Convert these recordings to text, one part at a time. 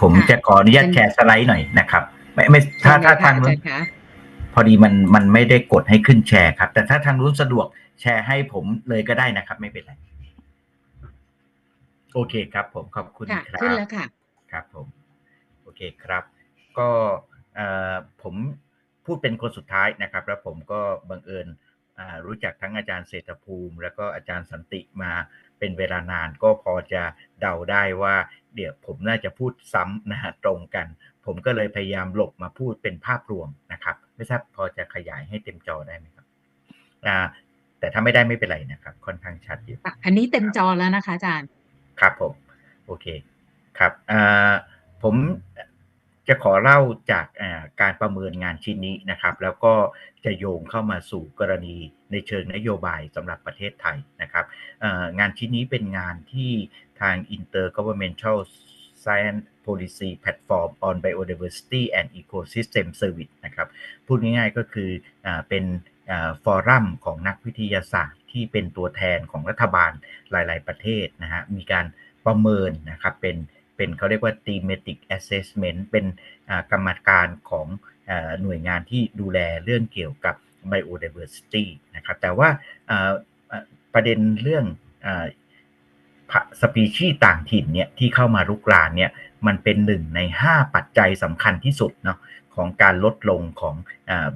ผมจะขออนุญาตแชร์สไลด์หน่อยนะครับ ไม่ไม่ถ้าถ้าทางอานู้จานรย์คะพอดีมันมันไม่ได้กดให้ขึ้นแชร์ครับ แต่ถ้าทางนู้นสะดวกแชร์ให้ผมเลยก็ได้นะครับ ไม่เป็นไรโอเคครับ ผมขอบคุณค่ะครับขึ้นแล้วค่ะครับ ผม โอเคครับ ก็เอ่อผมพูดเป็นคนสุดท้ายนะครับ แล้วผมก็บังเอิญอ่ารู้จักทั้งอาจารย์เศรษฐภูมิ แล้วก็อาจารย์สันติมา เป็นเวลานานก็พอจะเดาได้ว่า เดี๋ยวผมน่าจะพูดซ้ำนะฮะตรงกัน ผมก็เลยพยายามหลบมาพูดเป็นภาพรวมนะครับ ไม่ทราบพอจะขยายให้เต็มจอได้ไหมครับอ่าแต่ถ้าไม่ได้ไม่เป็นไรนะครับ ค่อนข้างชัดอยู่อะอันนี้เต็มจอแล้วนะคะอาจารย์ ครับผม โอเคครับอ่าผม จะขอเล่าจากการประเมินงานชิ้นนี้นะครับ แล้วก็จะโยงเข้ามาสู่กรณีในเชิงนโยบายสำหรับประเทศไทยนะครับงานชิ้นนี้เป็นงานที่ทาง Intergovernmental Science Policy Platform on Biodiversity and Ecosystem Service นะครับพูดง่ายๆก็คืออเป็นฟอรัมของนักวิทยาศาสตร์ที่เป็นตัวแทนของรัฐบาลหลาย ๆ ประเทศนะฮะมีการประเมินนะครับเป็น เป็นเขาเรียกว่า thematic assessment เป็นกรรมการของอหน่วยงานที่ดูแลเรื่องเกี่ยวกับ biodiversity นะครับ แต่ว่าประเด็นเรื่องอสปีชีส์ต่างถิ่นเนี่ยที่เข้ามารุกรานเนี่ยมันเป็นหนึ่งใน 5 ปัจจัยสำคัญที่สุดเนาะของการลดลงของ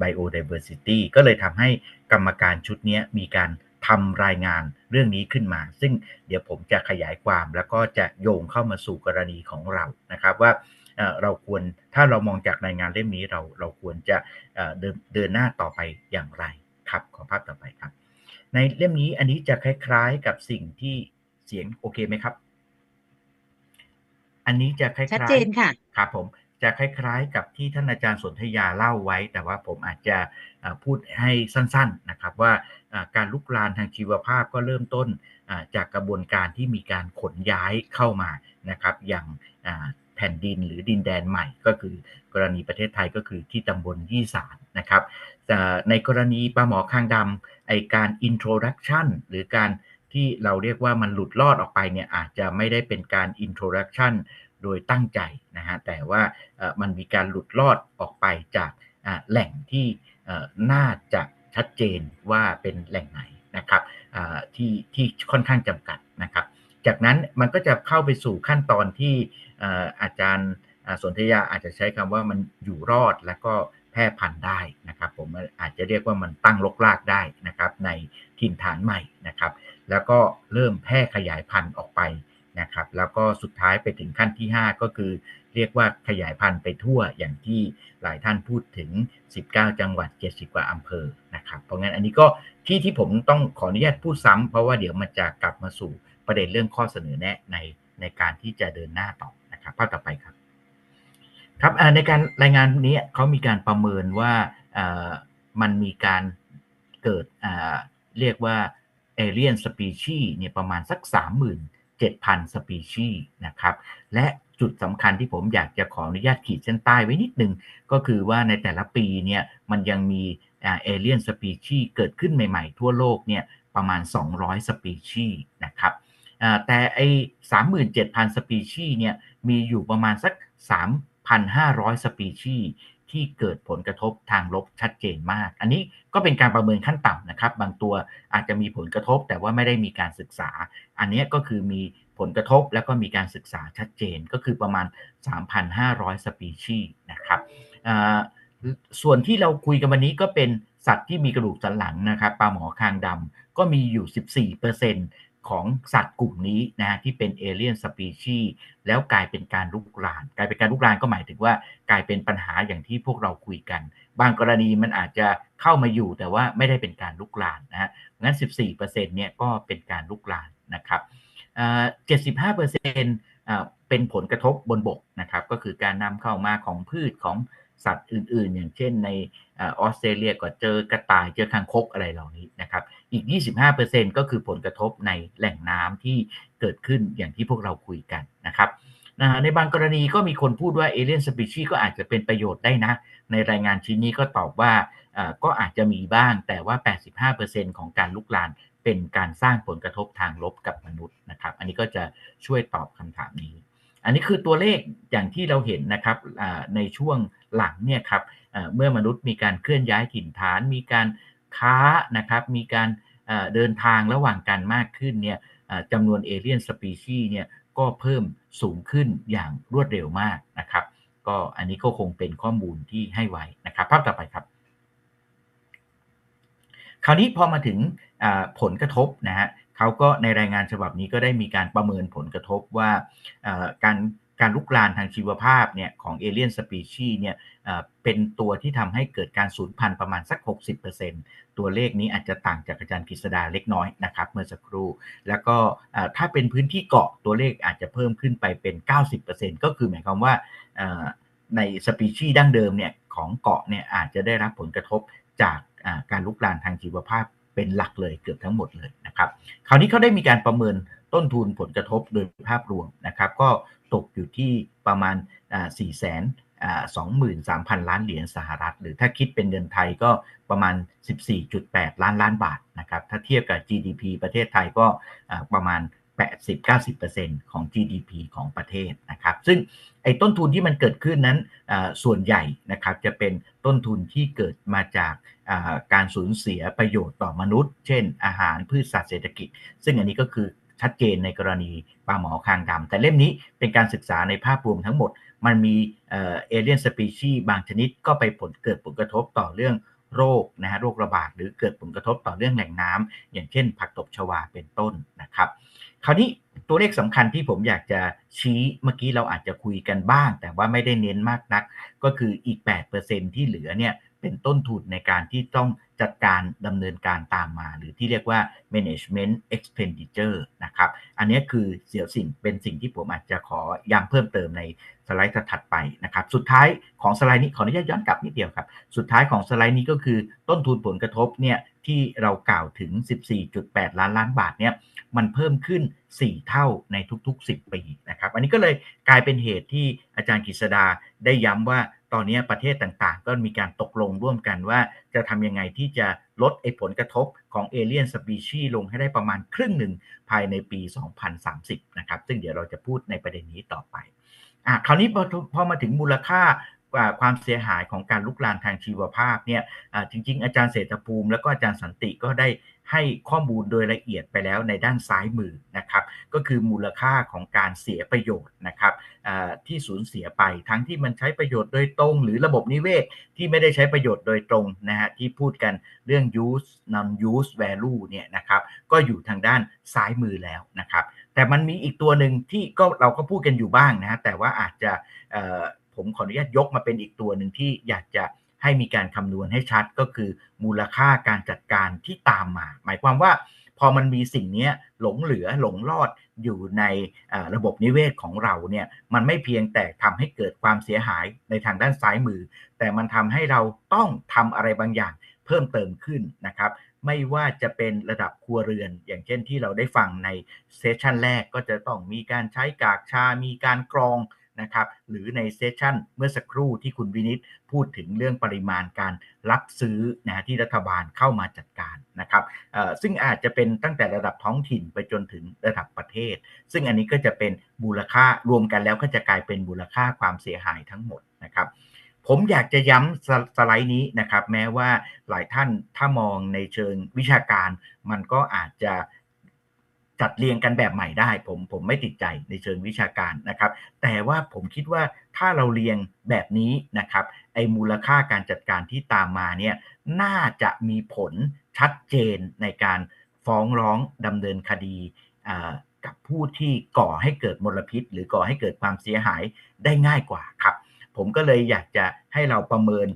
biodiversity ก็เลยทำให้กรรมการชุดนี้มีการ ทำรายงานเรื่องนี้ขึ้นมา ซึ่งเดี๋ยวผมจะขยายความแล้วก็จะโยงเข้ามาสู่กรณีของเรานะครับว่าเอ่อเราควรถ้าเรามองจากรายงานเล่มนี้เราเราควรจะเอ่อเดินเดินหน้าต่อไปอย่างไรครับขอภาพต่อไปครับ ในเล่มนี้อันนี้จะคล้าย ๆกับสิ่งที่เสียงโอเคไหมครับ อันนี้จะคล้ายๆชัดเจนค่ะครับผม จะคล้ายๆ กับที่ท่านอาจารย์สนธยาเล่าไว้ แต่ว่าผมอาจจะพูดให้สั้นๆนะครับว่าการลุกลานทางชีวภาพก็เริ่มต้นจากกระบวนการที่มีการขนย้ายเข้ามานะครับอย่างแผ่นดินหรือดินแดนใหม่ก็คือกรณีประเทศไทยก็คือที่ตำบลยี่สานนะครับแต่ในกรณีปลาหมอคางดำไอการ introduction หรือการที่เราเรียกว่ามันหลุดลอดออกไปเนี่ยอาจจะไม่ได้เป็นการ introduction ดยตั้งใจนะฮะแต่ว่ามันมีการหลุดลอดออกไปจากแหล่งที่น่าจะชัดเจนว่าเป็นแหล่งไหนนะครับที่ที่ค่อนข้างจำกัดนะครับ จากนั้นมันก็จะเข้าไปสู่ขั้นตอนที่อาจารย์สนธยาอาจจะใช้คำว่ามันอยู่รอดแล้วก็แพร่พันธุ์ได้นะครับ ผมอาจจะเรียกว่ามันตั้งรกรากได้นะครับ ในถิ่นฐานใหม่นะครับ แล้วก็เริ่มแพร่ขยายพันธุ์ออกไป นะครับแล้วก็สุดท้ายไปถึงขั้นที่ 5 ก็คือ เรียกว่าขยายพันธุ์ไปทั่วอย่างที่หลายท่านพูดถึง 19 จังหวัด 70 กว่าอำเภอนะครับเพราะงั้นอันนี้ก็ที่ที่ผมต้องขออนุญาตพูดซ้ำเพราะว่าเดี๋ยวมันจะกลับมาสู่ประเด็นเรื่องข้อเสนอแนะในในการที่จะเดินหน้าต่อนะครับภาพต่อไปครับครับในการรายงานนี้เขามีการประเมินว่ามันมีการเกิดเรียกว่าเอเลียนสปีชีเนี่ยประมาณสัก 7,000 สปีชีนะครับและจุดสำคัญที่ผมอยากจะขออนุญาตขีดเส้นใต้ไว้นิดนึง ก็คือว่าในแต่ละปีเนี่ยมันยังมีเอเลียนสปีชีเกิดขึ้นใหม่ๆ ทั่วโลกเนี่ยประมาณ 200 สปีชีนะครับอ่าแต่ไอ้37,000 สปีชีเนี่ยมีอยู่ประมาณสัก 3,500 สปีชี ที่เกิดผลกระทบทางลบชัดเจนมาก อันนี้ก็เป็นการประเมินขั้นต่ำนะครับ บางตัวอาจจะมีผลกระทบแต่ว่าไม่ได้มีการศึกษา อันนี้ก็คือมีผลกระทบแล้วก็มีการศึกษาชัดเจนก็คือประมาณ 3,500 สปีชีส์นะครับส่วนที่เราคุยกันวันนี้ก็เป็นสัตว์ที่มีกระดูกสันหลังนะครับปลาหมอคางดำก็มีอยู่ 14% ของสัตว์กลุ่มนี้นะฮะที่เป็นเอเลียนสปีชีส์แล้วกลายเป็นการลุกราน กลายเป็นการลุกรานก็หมายถึงว่ากลายเป็นปัญหาอย่างที่พวกเราคุยกัน บางกรณีมันอาจจะเข้ามาอยู่แต่ว่าไม่ได้เป็นการลุกรานนะฮะงั้น 14%เนี่ยก็เป็นการลุกรานนะครับเจ็ดสิบห้าเปอร์เซ็นต์เป็นผลกระทบบนบกนะครับ ก็คือการนำเข้ามาของพืชของสัตว์อื่น ๆ อย่างเช่นในออสเตรเลียก็เจอกระต่ายเจอคางคกอะไรเหล่านี้นะครับ อีก 25%ก็คือผลกระทบในแหล่งน้ำที่เกิดขึ้นอย่างที่พวกเราคุยกันนะครับในบางกรณีก็มีคนพูดว่าเอเลียนสปีชีก็อาจจะเป็นประโยชน์ได้นะ ในรายงานชิ้นนี้ก็ตอบว่าก็อาจจะมีบ้างแต่ว่า 85%ของการลุกลานเป็นการสร้างผลกระทบทางลบกับมนุษย์นะครับ อันนี้ก็จะช่วยตอบคำถามนี้ อันนี้คือตัวเลขอย่างที่เราเห็นนะครับในช่วงหลังเนี่ยครับเมื่อมนุษย์มีการเคลื่อนย้ายถิ่นฐาน มีการ ค้านะครับ มีการเดินทางระหว่างกันมากขึ้นเนี่ยจำนวนเอเลียนสปีชีส์เนี่ยก็เพิ่มสูงขึ้นอย่างรวดเร็วมากนะครับ ก็อันนี้ก็คงเป็นข้อมูลที่ให้ไว้นะครับภาพต่อไปครับ คราวนี้พอมาถึงผลกระทบนะฮะเขาก็ในรายงานฉบับนี้ก็ได้มีการประเมินผลกระทบว่าการ การลุกลานทางชีวภาพเนี่ยของเอเลียนสปีชีเนี่ยเป็นตัวที่ทำให้เกิดการสูญพันธุ์ประมาณสัก 60%ตัวเลขนี้อาจจะต่างจากอาจารย์กฤษดาเล็กน้อยนะครับเมื่อสักครู่ แล้วก็ถ้าเป็นพื้นที่เกาะตัวเลขอาจจะเพิ่มขึ้นไปเป็น 90%ก็คือหมายความว่าในสปีชีดั้งเดิมเนี่ยของเกาะเนี่ยอาจจะได้รับผลกระทบจากการลุกลานทางชีวภาพเป็นหลักเลยเกือบทั้งหมดเลยนะครับ คราวนี้เขาได้มีการประเมินต้นทุนผลกระทบโดยภาพรวมนะครับ ก็ ตกอยู่ที่ประมาณ4แสน23,000 ล้านเหรียญสหรัฐ หรือถ้าคิดเป็นเงินไทยก็ประมาณ 14.8 ล้านล้านบาทนะครับ ถ้าเทียบกับ GDP ประเทศไทยก็ประมาณ 80-90%ของ GDP ของประเทศนะครับ ซึ่งไอ้ต้นทุนที่มันเกิดขึ้นนั้นส่วนใหญ่นะครับจะเป็นต้นทุนที่เกิดมาจากการสูญเสียประโยชน์ต่อมนุษย์ เช่นอาหารพืชสัตว์เศรษฐกิจ ซึ่งอันนี้ก็คือ ชัดเจนในกรณีปลาหมอคางดำแต่เล่มนี้เป็นการศึกษาในภาพรวมทั้งหมด มันมีเอเลียนสปีชีบางชนิดก็ไปผลเกิดผลกระทบต่อเรื่องโรคนะฮะโรคระบาดหรือเกิดผลกระทบต่อเรื่องแหล่งน้ำอย่างเช่น ผักตบชวาเป็นต้นนะครับ คราวนี้ตัวเลขสำคัญที่ผมอยากจะชี้เมื่อกี้เราอาจจะคุยกันบ้าง แต่ว่าไม่ได้เน้นมากนัก ก็คืออีก 8%ที่เหลือเนี่ย เป็นต้นทุนในการที่ต้องจัดการดำเนินการตามมา หรือที่เรียกว่า management expenditure นะครับ อันนี้คือเสียสิ่งเป็นสิ่งที่ผมอาจจะขอย้ำเพิ่มเติมในสไลด์ถัดไปนะครับ สุดท้ายของสไลด์นี้ขออนุญาตย้อนกลับนิดเดียวครับ สุดท้ายของสไลด์นี้ก็คือต้นทุนผลกระทบเนี่ยที่เรากล่าวถึง 14.8 ล้านล้านบาทเนี่ยมันเพิ่มขึ้น 4 เท่าในทุกๆ 10 ปีนะครับ อันนี้ก็เลยกลายเป็นเหตุที่อาจารย์กฤษดาได้ย้ำว่า ตอนนี้ประเทศต่างๆ ก็มีการตกลงร่วมกันว่าจะทำยังไงที่จะลดไอผลกระทบของเอเลียนสปีชีลงให้ได้ประมาณครึ่งหนึ่งภายในปี 2030 นะครับ ซึ่งเดี๋ยวเราจะพูดในประเด็นนี้ต่อไปอะคราวนี้พอพอมาถึงมูลค่า ความเสียหายของการลุกลานทางชีวภาพเนี่ยจริง ๆ อาจารย์เศรษฐภูมิ แล้วก็อาจารย์สันติก็ได้ให้ข้อมูลโดยละเอียดไปแล้วในด้านซ้ายมือนะครับ ก็คือมูลค่าของการเสียประโยชน์นะครับที่สูญเสียไปทั้งที่มันใช้ประโยชน์โดยตรง หรือระบบนิเวศที่ไม่ได้ใช้ประโยชน์โดยตรงนะฮะที่พูดกันเรื่อง use non use value เนี่ยนะครับก็อยู่ทางด้านซ้ายมือแล้วนะครับ แต่มันมีอีกตัวหนึ่งที่ก็เราก็พูดกันอยู่บ้างนะฮะแต่ว่าอาจจะ ผมขออนุญาตยกมาเป็นอีกตัวหนึ่งที่อยากจะให้มีการคำนวณให้ชัดก็คือมูลค่าการจัดการที่ตามมา หมายความว่าพอมันมีสิ่งนี้หลงเหลือหลงรอดอยู่ในระบบนิเวศของเราเนี่ยมันไม่เพียงแต่ทำให้เกิดความเสียหายในทางด้านซ้ายมือ แต่มันทำให้เราต้องทำอะไรบางอย่างเพิ่มเติมขึ้นนะครับ ไม่ว่าจะเป็นระดับครัวเรือน อย่างเช่นที่เราได้ฟังในเซสชันแรกก็จะต้องมีการใช้กากชา มีการกรอง นะครับหรือในเซสชันเมื่อสักครู่ที่คุณวินิตพูดถึงเรื่องปริมาณการรับซื้อนะที่รัฐบาลเข้ามาจัดการนะครับซึ่งอาจจะเป็นตั้งแต่ระดับท้องถิ่นไปจนถึงระดับประเทศ ซึ่งอันนี้ก็จะเป็นมูลค่ารวมกันแล้วก็จะกลายเป็นมูลค่าความเสียหายทั้งหมดนะครับผมอยากจะย้ำสไลด์นี้นะครับแม้ว่าหลายท่านถ้ามองในเชิงวิชาการ มันก็อาจจะ จัดเรียงกันแบบใหม่ได้ ผมผมไม่ติดใจในเชิงวิชาการนะครับ แต่ว่าผมคิดว่าถ้าเราเรียงแบบนี้นะครับไอ้มูลค่าการจัดการที่ตามมาเนี่ยน่าจะมีผลชัดเจนในการฟ้องร้องดำเนินคดีกับผู้ที่ก่อให้เกิดมลพิษ หรือก่อให้เกิดความเสียหายได้ง่ายกว่าครับ ผมก็เลยอยากจะให้เราประเมิน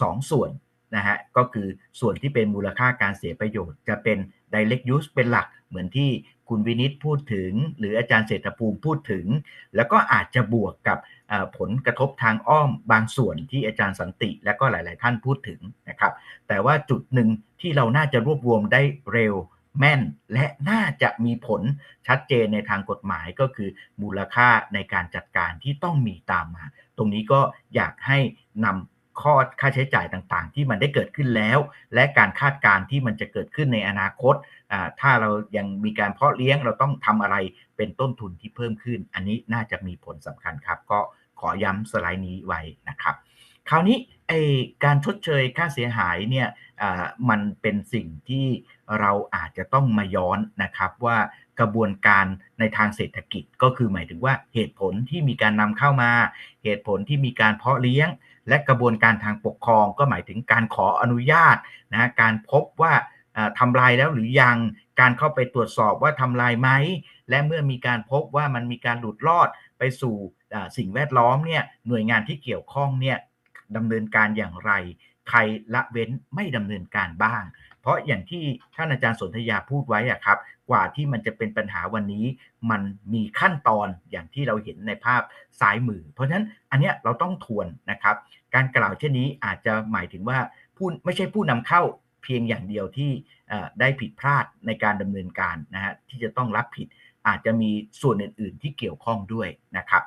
สองส่วนนะฮะก็คือส่วนที่เป็นมูลค่าการเสียประโยชน์ จะเป็น direct use เป็นหลัก เหมือนที่คุณวินิตพูดถึง หรืออาจารย์เศรษฐภูมิพูดถึง แล้วก็อาจจะบวกกับผลกระทบทางอ้อมบางส่วนที่อาจารย์สันติ และก็หลาย ๆ ท่านพูดถึงนะครับ แต่ว่าจุดหนึ่งที่เราน่าจะรวบรวมได้เร็วแม่นและน่าจะมีผลชัดเจนในทางกฎหมายก็คือมูลค่าในการจัดการที่ต้องมีตามมา ตรงนี้ก็อยากให้นำข้อค่าใช้จ่ายต่างๆ ที่มันได้เกิดขึ้นแล้ว และการคาดการณ์ที่มันจะเกิดขึ้นในอนาคต ถ้าเรายังมีการเพาะเลี้ยงเราต้องทำอะไรเป็นต้นทุนที่เพิ่มขึ้น อันนี้น่าจะมีผลสำคัญครับ ก็ขอย้ำสไลด์นี้ไว้นะครับ คราวนี้ไอการชดเชยค่าเสียหายเนี่ยมันเป็นสิ่งที่เราอาจจะต้องมาย้อนนะครับว่ากระบวนการในทางเศรษฐกิจก็คือหมายถึงว่าเหตุผลที่มีการนำเข้ามา เหตุผลที่มีการเพาะเลี้ยง และกระบวนการทางปกครองก็หมายถึงการขออนุญาตนะการพบว่า ทำลายแล้วหรือยังการเข้าไปตรวจสอบว่าทำลายไหมและเมื่อมีการพบว่ามันมีการหลุดรอดไปสู่สิ่งแวดล้อมเนี่ยหน่วยงานที่เกี่ยวข้องเนี่ยดำเนินการอย่างไร ใครละเว้นไม่ดำเนินการบ้าง เพราะอย่างที่ท่านอาจารย์สนธยาพูดไว้อะครับ กว่าที่มันจะเป็นปัญหาวันนี้ มันมีขั้นตอนอย่างที่เราเห็นในภาพซ้ายมือ เพราะฉะนั้นอันนี้เราต้องทวนนะครับ การกล่าวเช่นนี้อาจจะหมายถึงว่าผู้ไม่ใช่ผู้นำเข้า พียงอย่างเดียวที่ได้ผิดพลาดในการดำเนินการนะฮะที่จะต้องรับผิดอาจจะมีส่วนอื่น ๆ ที่เกี่ยวข้องด้วยนะครับ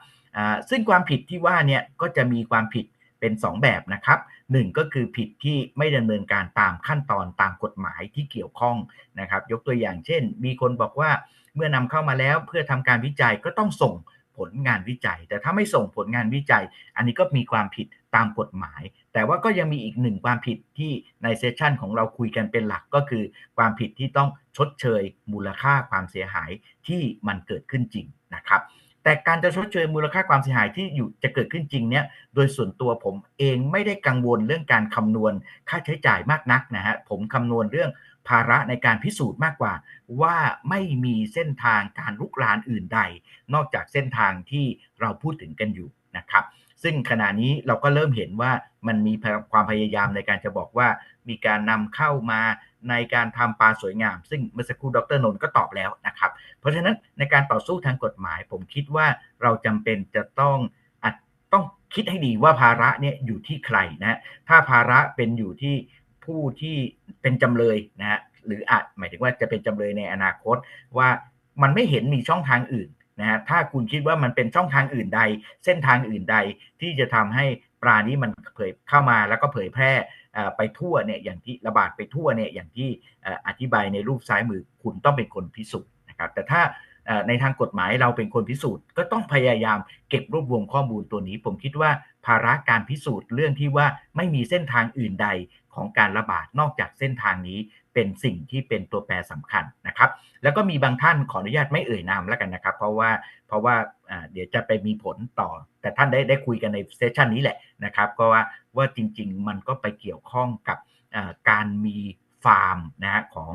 ซึ่งความผิดที่ว่าเนี่ยก็จะมีความผิดเป็น 2 แบบนะครับหนึ่งก็คือผิดที่ไม่ดำเนินการตามขั้นตอนตามกฎหมายที่เกี่ยวข้องนะครับ ยกตัวอย่างเช่น มีคนบอกว่าเมื่อนำเข้ามาแล้วเพื่อทำการวิจัยก็ต้องส่งผลงานวิจัย แต่ถ้าไม่ส่งผลงานวิจัย อันนี้ก็มีความผิดตามกฎหมาย แต่ว่าก็ยังมีอีกหนึ่งความผิดที่ในเซสชันของเราคุยกันเป็นหลักก็คือ ความผิดที่ต้องชดเชยมูลค่าความเสียหายที่มันเกิดขึ้นจริงนะครับแต่การจะชดเชยมูลค่าความเสียหายที่อยู่จะเกิดขึ้นจริงเนี่ยโดยส่วนตัวผมเองไม่ได้กังวลเรื่องการคำนวณค่าใช้จ่ายมากนักนะฮะผมคำนวณเรื่องภาระในการพิสูจน์มากกว่า ว่าไม่มีเส้นทางการลุกลานอื่นใด นอกจากเส้นทางที่เราพูดถึงกันอยู่นะครับ ซึ่งขณะนี้เราก็เริ่มเห็นว่ามันมีความพยายามในการจะบอกว่า มีการนำเข้ามาในการทำปลาสวยงาม ซึ่งเมื่อสักครู่ดรนนท์ก็ตอบแล้วนะครับ เพราะฉะนั้นในการต่อสู้ทางกฎหมาย ผมคิดว่าเราจำเป็นจะต้องต้องคิดให้ดีว่าภาระเนี่ยอยู่ที่ใครนะถ้าภาระเป็นอยู่ที่ผู้ที่เป็นจำเลยนะฮะหรืออาจหมายถึงว่าจะเป็นจำเลยในอนาคตว่ามันไม่เห็นมีช่องทางอื่น นะฮะถ้าคุณคิดว่ามันเป็นช่องทางอื่นใด เส้นทางอื่นใดที่จะทำให้ปลานี้มันเผยเข้ามาแล้วก็เผยแพร่ไปทั่วเนี่ยอย่างที่ระบาดไปทั่วเนี่ยอย่างที่อธิบายในรูปซ้ายมือคุณต้องเป็นคนพิสูจน์นะครับแต่ถ้าในทางกฎหมายเราเป็นคนพิสูจน์ ก็ต้องพยายามเก็บรวบรวมข้อมูลตัวนี้ ผมคิดว่าภาระการพิสูจน์เรื่องที่ว่าไม่มีเส้นทางอื่นใดของการระบาดนอกจากเส้นทางนี้ เป็นสิ่งที่เป็นตัวแปรสำคัญนะครับ แล้วก็มีบางท่านขออนุญาตไม่เอ่ยนามแล้วกันนะครับ เพราะว่าเพราะว่าเดี๋ยวจะไปมีผลต่อ แต่ท่านได้ได้คุยกันในเซสชันนี้แหละนะครับ ก็ว่าว่าจริง ๆ มันก็ไปเกี่ยวข้องกับการมีฟาร์มนะฮะของ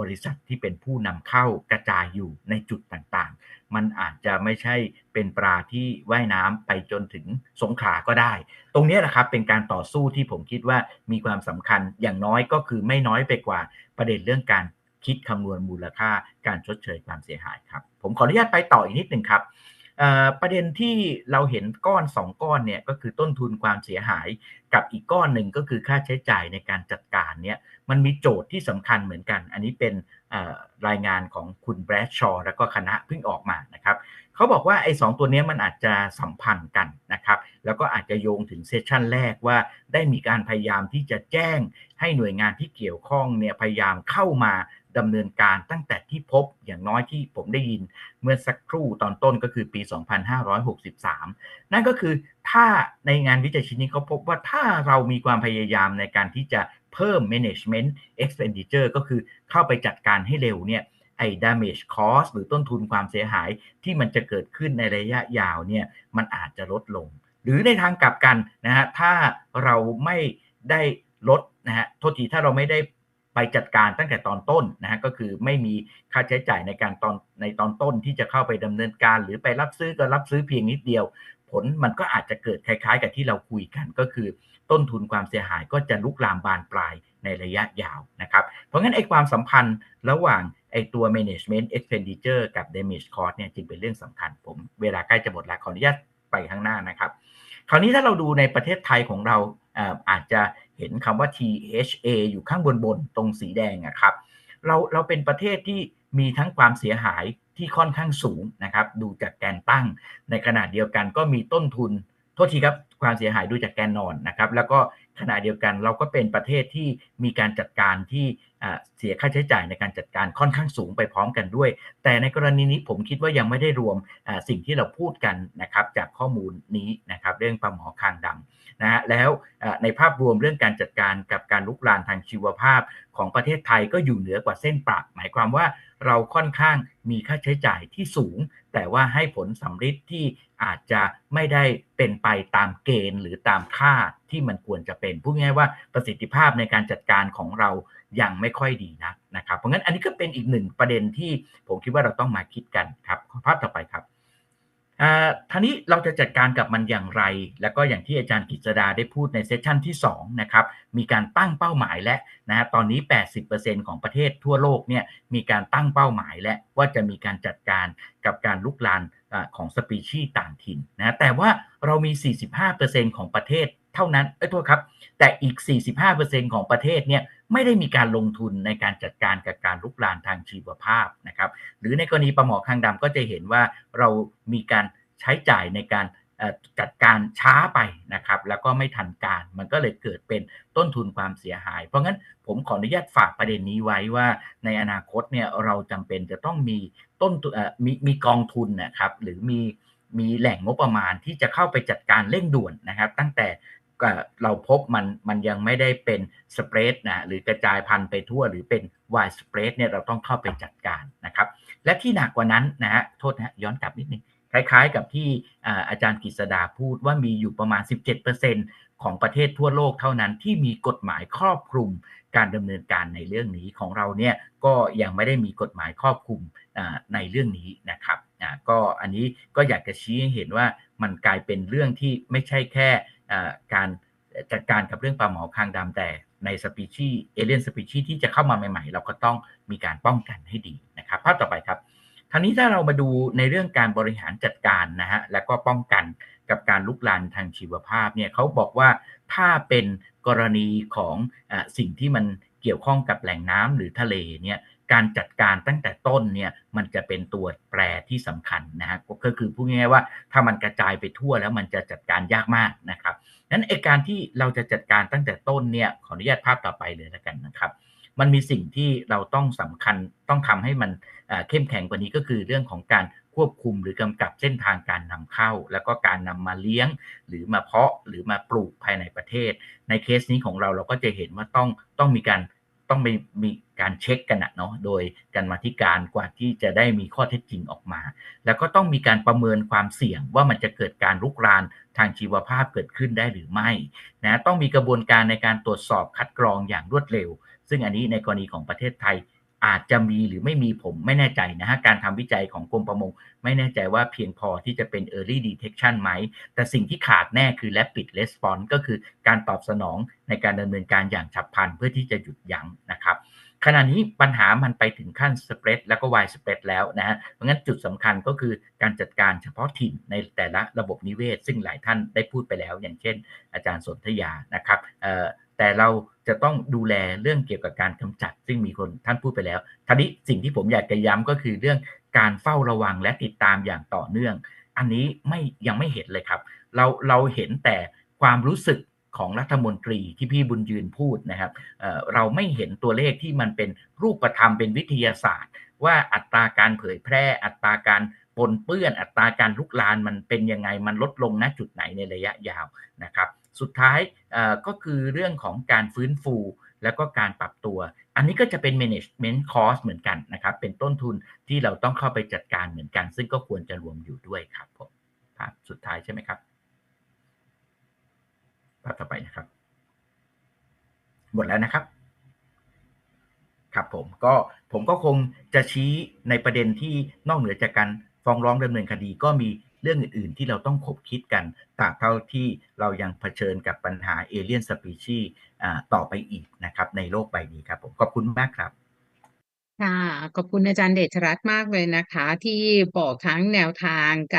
บริษัทที่เป็นผู้นำเข้ากระจายอยู่ในจุดต่างๆ มันอาจจะไม่ใช่เป็นปลาที่ว่ายน้ำไปจนถึงสงขาก็ได้ ตรงนี้แหละครับเป็นการต่อสู้ที่ผมคิดว่ามีความสำคัญอย่างน้อยก็คือไม่น้อยไปกว่าประเด็นเรื่องการคิดคำนวณมูลค่าการชดเชยความเสียหายครับ ผมขออนุญาตไปต่ออีกนิดหนึ่งครับประเด็นที่เราเห็นก้อน 2 ก้อนเนี่ยก็คือต้นทุนความเสียหายกับอีกก้อนหนึ่งก็คือค่าใช้จ่ายในการจัดการเนี่ย มันมีโจทย์ที่สำคัญเหมือนกัน อันนี้เป็นรายงานของคุณแบรดชอร์แล้วก็คณะเพิ่งออกมานะครับเขาบอกว่าไอ้สตัวนี้มันอาจจะสัมพันธ์กันนะครับ แล้วก็อาจจะโยงถึงเซสชันแรกว่าได้มีการพยายามที่จะแจ้งให้หน่วยงานที่เกี่ยวข้องเนี่ยพยายามเข้ามาดำเนินการตั้งแต่ที่พบอย่างน้อยที่ผมได้ยินเมื่อสักครู่ตอนต้นก็คือปี 2563 นั่นก็คือถ้าในงานวิจัยชิ้นนี้เขาพบว่าถ้าเรามีความพยายามในการที่จะ เพิ่ม management expenditure ก็คือเข้าไปจัดการให้เร็วเนี่ยไอ้ damage cost หรือต้นทุนความเสียหายที่มันจะเกิดขึ้นในระยะยาวเนี่ยมันอาจจะลดลง หรือในทางกลับกันนะฮะถ้าเราไม่ได้ลดนะฮะโทษทีถ้าเราไม่ได้ไปจัดการตั้งแต่ตอนต้นนะฮะก็คือไม่มีค่าใช้จ่ายในการตอนในตอนต้นที่จะเข้าไปดำเนินการ หรือไปรับซื้อก็รับซื้อเพียงนิดเดียว ผลมันก็อาจจะเกิดคล้ายๆ กับที่เราคุยกันก็คือ ต้นทุนความเสียหายก็จะลุกลามบานปลายในระยะยาวนะครับ เพราะงั้นไอ้ความสัมพันธ์ระหว่างไอ้ตัว management expenditure กับ damage cost เนี่ยจึงเป็นเรื่องสำคัญผม เวลาใกล้จะหมดแล้วขออนุญาตไปข้างหน้านะครับ คราวนี้ถ้าเราดูในประเทศไทยของเราอาจจะเห็นคำว่า THA อยู่ข้างบนบนตรงสีแดงนะครับ เราเราเป็นประเทศที่มีทั้งความเสียหายที่ค่อนข้างสูงนะครับ ดูจากแกนตั้ง ในขณะเดียวกันก็มีต้นทุน โทษทีครับ ความเสียหายดูจากแกนนอนนะครับ แล้วก็ขณะเดียวกันเราก็เป็นประเทศที่มีการจัดการที่เสียค่าใช้จ่ายในการจัดการค่อนข้างสูงไปพร้อมกันด้วย แต่ในกรณีนี้ผมคิดว่ายังไม่ได้รวมสิ่งที่เราพูดกันนะครับจากข้อมูลนี้นะครับเรื่องปลาหมอคางดำนะฮะแล้วในภาพรวมเรื่องการจัดการกับการลุกลานทางชีวภาพของประเทศไทยก็อยู่เหนือกว่าเส้นปรับหมายความว่า เราค่อนข้างมีค่าใช้จ่ายที่สูง แต่ว่าให้ผลสำฤทธิ์ที่อาจจะไม่ได้เป็นไปตามเกณฑ์หรือตามค่าที่มันควรจะเป็นพูดง่ายว่าประสิทธิภาพในการจัดการของเรายังไม่ค่อยดีนักนะครับเพราะงั้นอันนี้ก็เป็นอีกหนึ่งประเด็นที่ผมคิดว่าเราต้องมาคิดกันครับภาพต่อไปครับ ท่านี้เราจะจัดการกับมันอย่างไร แล้วก็อย่างที่อาจารย์กิจดาได้พูดในเซสชันที่2นะครับ มีการตั้งเป้าหมายและนะฮะตอนนี้ 80%ของประเทศทั่วโลกเนี่ยมีการตั้งเป้าหมายและว่าจะมีการจัดการกับการลุกลานของสปีชีส์ต่างถิ่นนะแต่ว่าเรามี 45%ของประเทศ เท่านั้นเอ้ยโทษครับ แต่อีก 45%ของประเทศเนี่ยไม่ได้มีการลงทุนในการจัดการกับการลุกลานทางชีวภาพนะครับหรือในกรณีปลาหมอคางดำก็จะเห็นว่าเรามีการใช้จ่ายในการจัดการช้าไปนะครับแล้วก็ไม่ทันการมันก็เลยเกิดเป็นต้นทุนความเสียหาย เพราะงั้นผมขออนุญาตฝากประเด็นนี้ไว้ว่าในอนาคตเนี่ยเราจำเป็นจะต้องมีต้นมีมีกองทุนนะครับหรือมีมีแหล่งงบประมาณที่จะเข้าไปจัดการเร่งด่วนนะครับ ตั้งแต่ เราพบมันมันยังไม่ได้เป็นสเปรดนะหรือกระจายพันธุ์ไปทั่วหรือเป็นวายสเปรดเนี่ยเราต้องเข้าไปจัดการนะครับ และที่หนักกว่านั้นนะฮะโทษนะย้อนกลับนิดนึงคล้ายๆ กับที่อาจารย์กฤษดาพูดว่ามีอยู่ประมาณ 17%ของประเทศทั่วโลกเท่านั้นที่มีกฎหมายครอบคลุมการดำเนินการในเรื่องนี้ของเราเนี่ยก็ยังไม่ได้มีกฎหมายครอบคลุมในเรื่องนี้นะครับก็อันนี้ก็อยากจะชี้ให้เห็นว่ามันกลายเป็นเรื่องที่ไม่ใช่แค่ การจัดการกับเรื่องปลาหมอคางดำแต่ในสปีชีเอเลียนสปีชีที่จะเข้ามาใหม่ๆ เราก็ต้องมีการป้องกันให้ดีนะครับภาพต่อไปครับท่านี้ถ้าเรามาดูในเรื่องการบริหารจัดการนะฮะและก็ป้องกันกับการลุกลานทางชีวภาพเนี่ยเขาบอกว่าถ้าเป็นกรณีของอสิ่งที่มันเกี่ยวข้องกับแหล่งน้ำหรือทะเลเนี่ย การจัดการตั้งแต่ต้นเนี่ยมันจะเป็นตัวแปรที่สำคัญนะฮะก็คือพูดง่ายๆว่าถ้ามันกระจายไปทั่วแล้วมันจะจัดการยากมากนะครับนั้นไอการที่เราจะจัดการตั้งแต่ต้นเนี่ยขออนุญาตภาพต่อไปเลยแล้วกันนะครับ มันมีสิ่งที่เราต้องสำคัญต้องทำให้มันเข้มแข็งกว่านี้ก็คือเรื่องของการควบคุมหรือกำกับเส้นทางการนำเข้า แล้วก็การนำมาเลี้ยง หรือมาเพาะหรือมาปลูกภายในประเทศ ในเคสนี้ของเราเราก็จะเห็นว่าต้องต้องมีการ ต้องมีมีการเช็คกันนะเนาะโดยการมาธิการกว่าที่จะได้มีข้อเท็จจริงออกมา แล้วก็ต้องมีการประเมินความเสี่ยงว่ามันจะเกิดการลุกรานทางชีวภาพเกิดขึ้นได้หรือไม่นะต้องมีกระบวนการในการตรวจสอบคัดกรองอย่างรวดเร็ว ซึ่งอันนี้ในกรณีของประเทศไทย อาจจะมีหรือไม่มีผมไม่แน่ใจนะฮะการทำวิจัยของกรมประมง ไม่แน่ใจว่าเพียงพอที่จะเป็น early detection ไหม แต่สิ่งที่ขาดแน่คือ rapid response ก็คือการตอบสนองในการดำเนินการอย่างฉับพลันเพื่อที่จะหยุดยั้งนะครับขณะนี้ปัญหามันไปถึงขั้น spread แล้วก็ wide spread แล้วนะฮะ เพราะงั้นจุดสำคัญก็คือการจัดการเฉพาะถิ่นในแต่ละระบบนิเวศ ซึ่งหลายท่านได้พูดไปแล้ว อย่างเช่น อาจารย์สนธยานะครับ แต่เราจะต้องดูแลเรื่องเกี่ยวกับการกำจัด ซึ่งมีคนท่านพูดไปแล้วทีนี้สิ่งที่ผมอยากจะย้ำก็คือเรื่องการเฝ้าระวังและติดตามอย่างต่อเนื่อง อันนี้ไม่ยังไม่เห็นเลยครับ เราเราเห็นแต่ความรู้สึกของรัฐมนตรีที่พี่บุญยืนพูดนะครับเเราไม่เห็นตัวเลขที่มันเป็นรูปธรรมเป็นวิทยาศาสตร์ ว่าอัตราการเผยแพร่ อัตราการปนเปื้อน อัตราการลุกลานมันเป็นยังไงมันลดลงณจุดไหนในระยะยาวนะครับ สุดท้ายก็คือเรื่องของการฟื้นฟู แล้วก็การปรับตัว อันนี้ก็จะเป็น management cost เหมือนกันนะครับ เป็นต้นทุนที่เราต้องเข้าไปจัดการเหมือนกัน ซึ่งก็ควรจะรวมอยู่ด้วยครับผมภาพสุดท้ายใช่ไหมครับภาพต่อไปนะครับ หมดแล้วนะครับครับผมก็ผมก็คงจะชี้ในประเด็นที่นอกเหนือจากการฟ้องร้องดำเนินคดีก็มี เรื่องอื่น ๆ ที่เราต้องคบคิดกันตราบเท่าที่เรายังเผชิญกับปัญหาเอเลียนสปีชีต่อไปอีกนะครับ ในโลกใบนี้ครับผมขอบคุณมากครับค่ะขอบคุณอาจารย์เดชรัตน์มากเลยนะคะ ที่บอกทั้งแนวทางการ